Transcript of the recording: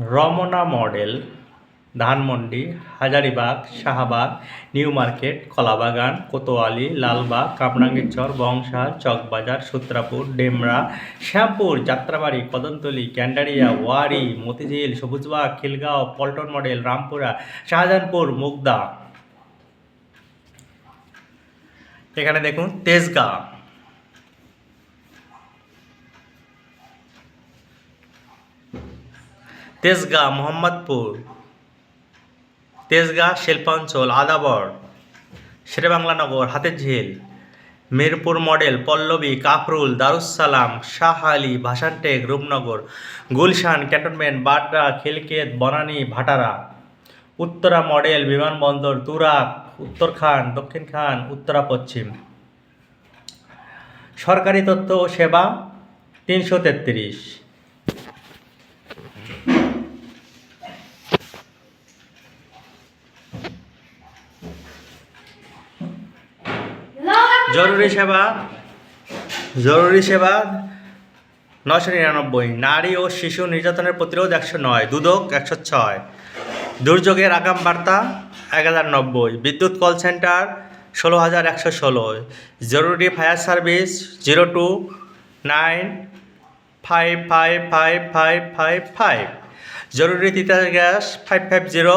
Ramna model, Dhanmondi, Hazaribagh, Shahbagh, new market, Kalabagan, Kotwali, Lalbagh Kamrangirchar Bangshal, Chawkbazar, Sutrapur, Demra, Shyampur, Jatrabari, Kadamtali, Gendaria, Wari, Motijheel, Sabujbagh, Khilgaon, Paltan model, Rampura, Shahjahanpur, Mugda. এখানে দেখুন, তেজগাঁ। তেজগাঁ, মোহাম্মদপুর। তেজগাঁ, শিল্পাঞ্চল, Adabor, Sher-e-Bangla Nagar Hatirjheel Mirpur model, Pallabi, Kafrul Darussalam Shah Ali, Bhashantek, Rupnagar, Gulshan, cantonment Badda Khilkhet, Banani, Bhatara. Uttara model, Bimanbandar Turag Uttarkhan, Dakshinkhan, Uttara পশ্চিম। সরকারি তথ্য ও সেবা তিনশো তেত্রিশ। জরুরি সেবা জরুরি সেবা নশো নিরানব্বই। নারী ও শিশু নির্যাতনের প্রতিরোধ একশো নয়, দুদক একশো ছয়। দুর্যোগের আগাম বার্তা এক হাজার নব্বই। বিদ্যুৎ কল সেন্টার ষোলো হাজার একশো ষোলো। জরুরি fire service zero two nine five five five five five five. জরুরি Titas gas five five zero.